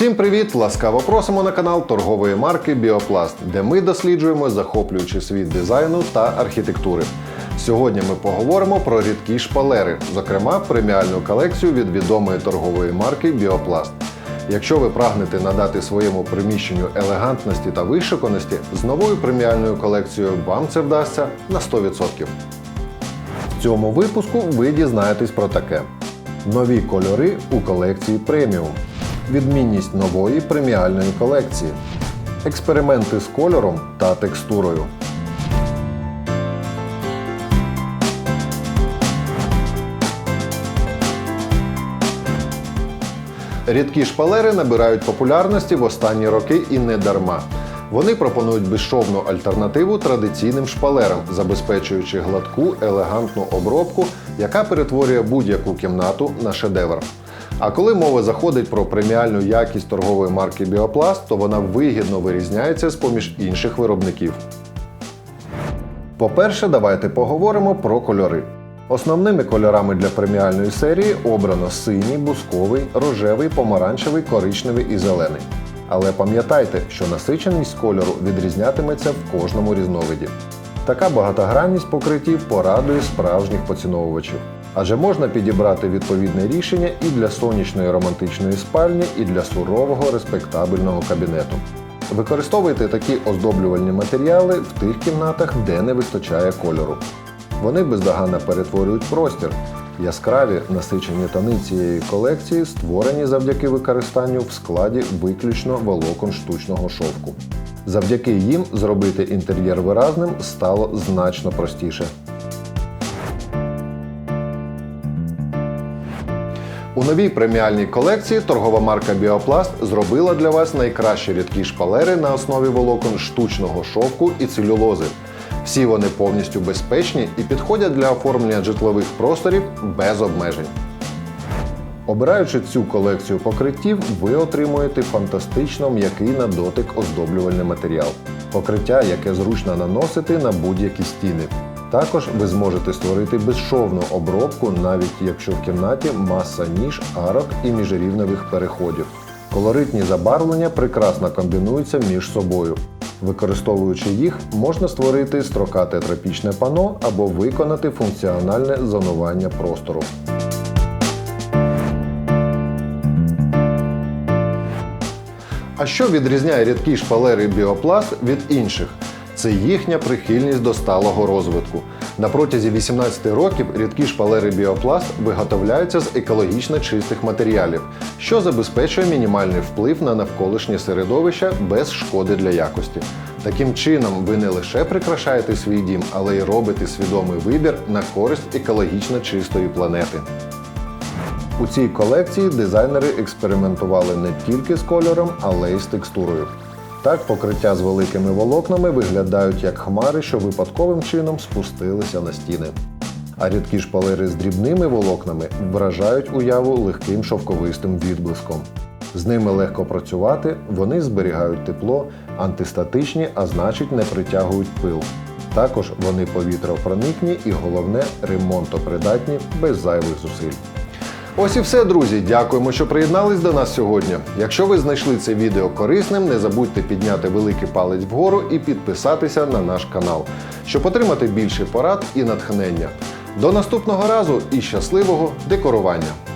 Всім привіт! Ласкаво просимо на канал торгової марки Біопласт, де ми досліджуємо захоплюючий світ дизайну та архітектури. Сьогодні ми поговоримо про рідкі шпалери, зокрема преміальну колекцію від відомої торгової марки Біопласт. Якщо ви прагнете надати своєму приміщенню елегантності та вишиканості, з новою преміальною колекцією вам це вдасться на 100%. В цьому випуску ви дізнаєтесь про таке: нові кольори у колекції преміум, відмінність нової преміальної колекції, експерименти з кольором та текстурою. Рідкі шпалери набирають популярності в останні роки і не дарма. Вони пропонують безшовну альтернативу традиційним шпалерам, забезпечуючи гладку, елегантну обробку, яка перетворює будь-яку кімнату на шедевр. А коли мова заходить про преміальну якість торгової марки Біопласт, то вона вигідно вирізняється з поміж інших виробників. По-перше, давайте поговоримо про кольори. Основними кольорами для преміальної серії обрано синій, бусковий, рожевий, помаранчевий, коричневий і зелений. Але пам'ятайте, що насиченість кольору відрізнятиметься в кожному різновиді. Така багатогранність покриттів порадує справжніх поціновувачів. Адже можна підібрати відповідне рішення і для сонячної романтичної спальні, і для сурового респектабельного кабінету. Використовуйте такі оздоблювальні матеріали в тих кімнатах, де не вистачає кольору. Вони бездоганно перетворюють простір. Яскраві насичені тони цієї колекції створені завдяки використанню в складі виключно волокон штучного шовку. Завдяки їм зробити інтер'єр виразним стало значно простіше. У новій преміальній колекції торгова марка Біопласт зробила для вас найкращі рідкі шпалери на основі волокон штучного шовку і целюлози. Всі вони повністю безпечні і підходять для оформлення житлових просторів без обмежень. Обираючи цю колекцію покриттів, ви отримуєте фантастично м'який на дотик оздоблювальний матеріал, покриття, яке зручно наносити на будь-які стіни. Також ви зможете створити безшовну обробку, навіть якщо в кімнаті маса ніж, арок і міжрівневих переходів. Колоритні забарвлення прекрасно комбінуються між собою. Використовуючи їх, можна створити строкате тропічне пано або виконати функціональне зонування простору. А що відрізняє рідкі шпалери біопласт від інших? Це їхня прихильність до сталого розвитку. На протязі 18 років рідкі шпалери біопласт виготовляються з екологічно чистих матеріалів, що забезпечує мінімальний вплив на навколишнє середовище без шкоди для якості. Таким чином, ви не лише прикрашаєте свій дім, але й робите свідомий вибір на користь екологічно чистої планети. У цій колекції дизайнери експериментували не тільки з кольором, але й з текстурою. Так, покриття з великими волокнами виглядають як хмари, що випадковим чином спустилися на стіни. А рідкі шпалери з дрібними волокнами вражають уяву легким шовковистим відблиском. З ними легко працювати, вони зберігають тепло, антистатичні, а значить не притягують пил. Також вони повітропроникні і головне ремонтопридатні без зайвих зусиль. Ось і все, друзі. Дякуємо, що приєднались до нас сьогодні. Якщо ви знайшли це відео корисним, не забудьте підняти великий палець вгору і підписатися на наш канал, щоб отримати більше порад і натхнення. До наступного разу і щасливого декорування!